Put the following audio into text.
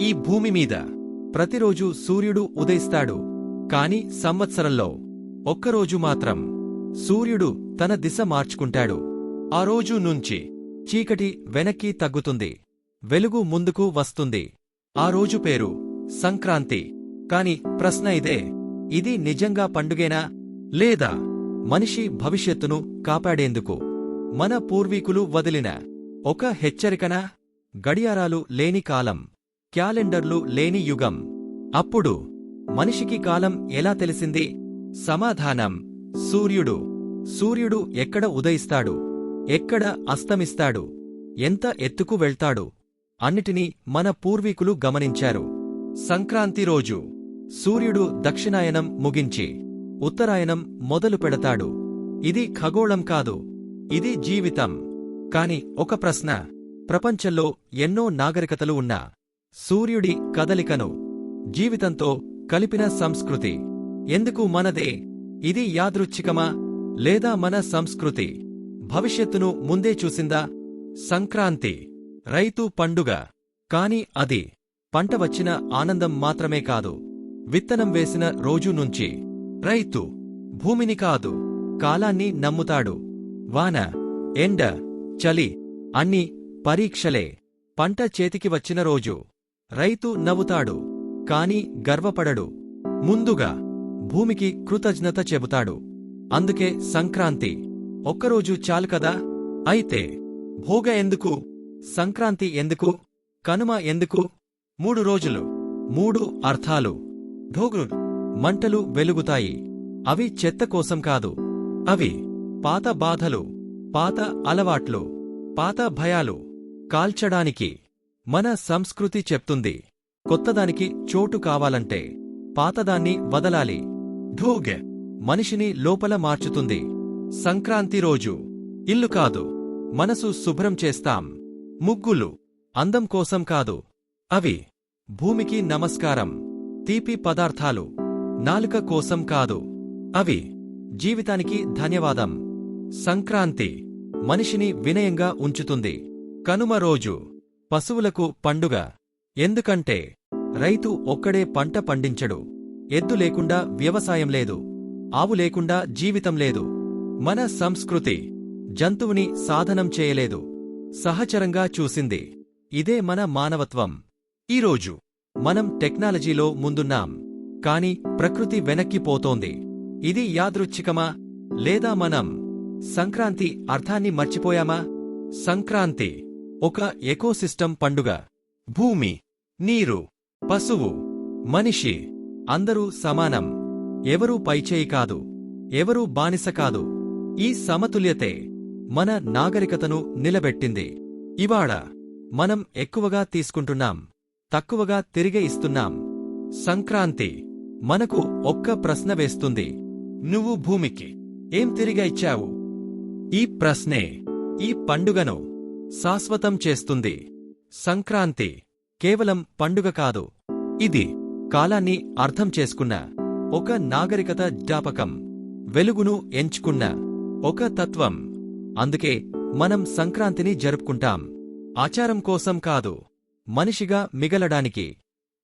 ఈ భూమి మీద ప్రతిరోజు సూర్యుడు ఉదయిస్తాడు కాని సంవత్సరంలో ఒక్కరోజు మాత్రం సూర్యుడు తన దిశ మార్చుకుంటాడు. ఆ రోజు నుంచి చీకటి వెనక్కి తగ్గుతుంది వెలుగు ముందుకు వస్తుంది. ఆ రోజు పేరు సంక్రాంతి కాని ప్రశ్న ఇదే ఇది నిజంగా పండుగేనా? లేదా మనిషి భవిష్యత్తును కాపాడేందుకు మన పూర్వీకులు వదిలిన ఒక హెచ్చరికనా? గడియారాలు లేని కాలం క్యాలెండర్లు లేని యుగం. అప్పుడు మనిషికి కాలం ఎలా తెలిసింది? సమాధానం సూర్యుడు. సూర్యుడు ఎక్కడ ఉదయిస్తాడు? ఎక్కడ అస్తమిస్తాడు? ఎంత ఎత్తుకు వెళ్తాడు? అన్నిటినీ మన పూర్వీకులు గమనించారు. సంక్రాంతి రోజు సూర్యుడు దక్షిణాయనం ముగించి ఉత్తరాయణం మొదలు పెడతాడు. ఇది ఖగోళం కాదు ఇది జీవితం. కాని ఒక ప్రశ్న. ప్రపంచంలో ఎన్నో నాగరికతలు ఉన్నా సూర్యుడి కదలికను జీవితంతో కలిపిన సంస్కృతి. ఎందుకు మనదే? ఇది యాదృచ్ఛికమా? లేదా మన సంస్కృతి? భవిష్యత్తును ముందే చూసిందా? సంక్రాంతి రైతు పండుగ. కాని అది పంట వచ్చిన ఆనందం మాత్రమే కాదు. విత్తనం వేసిన రోజు నుంచి రైతు భూమిని కాదు కాలాన్ని నమ్ముతాడు. వాన ఎండ చలి అన్ని పరీక్షలే. పంట చేతికి వచ్చిన రోజు. రైతు నవ్వుతాడు కాని గర్వపడడు. ముందుగా భూమికి కృతజ్ఞత చెబుతాడు. అందుకే సంక్రాంతి ఒక్కరోజు చాలు కదా? అయితే భోగ ఎందుకు? సంక్రాంతి ఎందుకు? కనుమ ఎందుకు? మూడు రోజులు మూడు అర్థాలు. ఢోగులు మంటలు వెలుగుతాయి. అవి చెత్త కోసం కాదు. అవి పాత బాధలు పాత అలవాట్లు పాత భయాలు కాల్చడానికి మన సంస్కృతి చెప్తుంది. కొత్తదానికి చోటు కావాలంటే పాతదాన్ని వదలాలి. ఢోగె మనిషిని లోపల మార్చుతుంది. సంక్రాంతి రోజు. ఇల్లు కాదు. మనసు శుభ్రం చేస్తాం. ముగ్గులు. అందం కోసం కాదు. అవి. భూమికి నమస్కారం. తీపి పదార్థాలు. నాలుక కోసం కాదు. అవి. జీవితానికి ధన్యవాదం. సంక్రాంతి. మనిషిని వినయంగా ఉంచుతుంది. కనుమ రోజు. పశువులకు పండుగ. ఎందుకంటే రైతు ఒక్కడే పంట పండించడు. ఎద్దు లేకుండా వ్యవసాయం లేదు. ఆవు లేకుండా జీవితం లేదు. మన సంస్కృతి జంతువుని సాధనం చేయలేదు. సహచరంగా చూసింది. ఇదే మన మానవత్వం. ఈరోజు మనం టెక్నాలజీలో ముందున్నాం. కాని ప్రకృతి వెనక్కిపోతోంది ఇది యాదృచ్ఛికమా? లేదా మనం సంక్రాంతి అర్థాన్ని మర్చిపోయామా? సంక్రాంతి ఒక ఎకోసిస్టమ్ పండుగ. భూమి నీరు పశువు మనిషి అందరూ సమానం. ఎవరూ పైచేయి కాదు ఎవరూ బానిస కాదు. ఈ సమతుల్యతే మన నాగరికతను నిలబెట్టింది. ఇవాళ మనం ఎక్కువగా తీసుకుంటున్నాం తక్కువగా తిరిగి ఇస్తున్నాం. సంక్రాంతి మనకు ఒక్క ప్రశ్న వేస్తుంది. నువ్వు భూమికి ఏం తిరిగా ఇచ్చావు? ఈ ప్రశ్నే ఈ పండుగను శాశ్వతం చేస్తుంది. సంక్రాంతి కేవలం పండుగ కాదు. ఇది కాలాన్ని అర్థం చేసుకున్న ఒక నాగరికత జ్ఞాపకం. వెలుగును ఎంచుకున్న ఒక తత్వం. అందుకే మనం సంక్రాంతిని జరుపుకుంటాం. ఆచారం కోసం కాదు. మనిషిగా మిగలడానికి.